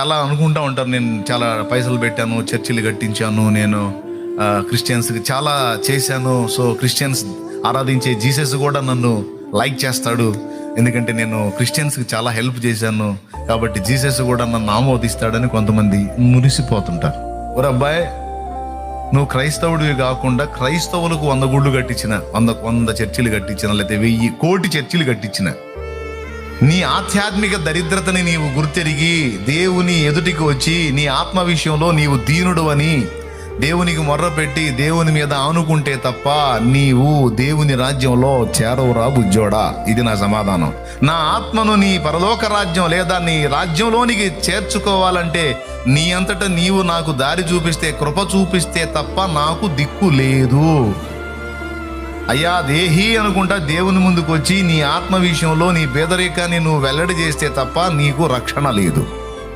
చాలా అనుకుంటూ ఉంటారు. నేను చాలా పైసలు పెట్టాను చర్చిలు కట్టించాను నేను క్రిస్టియన్స్కి చాలా చేశాను. సో క్రిస్టియన్స్ ఆరాధించే జీసస్ కూడా నన్ను లైక్ చేస్తాడు. ఎందుకంటే నేను క్రిస్టియన్స్కి చాలా హెల్ప్ చేశాను. కాబట్టి జీసస్ కూడా నన్ను ఆమోదిస్తాడని కొంతమంది మురిసిపోతుంటారు. ఒక అబ్బాయి నువ్వు క్రైస్తవుడివి కాకుండా క్రైస్తవులకు వంద గుళ్ళు కట్టించిన వంద వంద చర్చిలు కట్టించిన లేకపోతే వెయ్యి కోటి చర్చిలు కట్టించిన నీ ఆధ్యాత్మిక దరిద్రతని నీవు గుర్తెరిగి దేవుని ఎదుటికి వచ్చి నీ ఆత్మ విషయంలో నీవు దీనుడు అని దేవునికి మొర్రపెట్టి దేవుని మీద ఆనుకుంటే తప్ప నీవు దేవుని రాజ్యంలో చేరవురా బుజ్జోడా. ఇది నా సమాధానం. నా ఆత్మను నీ పరలోక రాజ్యం లేదా నీ రాజ్యంలోనికి చేర్చుకోవాలంటే నీ అంతటా నీవు నాకు దారి చూపిస్తే కృప చూపిస్తే తప్ప నాకు దిక్కు లేదు. అయ్యా దేహి అనుకుంటా దేవుని ముందుకు వచ్చి నీ ఆత్మ విషయంలో నీ పేదరికాన్ని నువ్వు వెల్లడి చేస్తే తప్ప నీకు రక్షణ లేదు.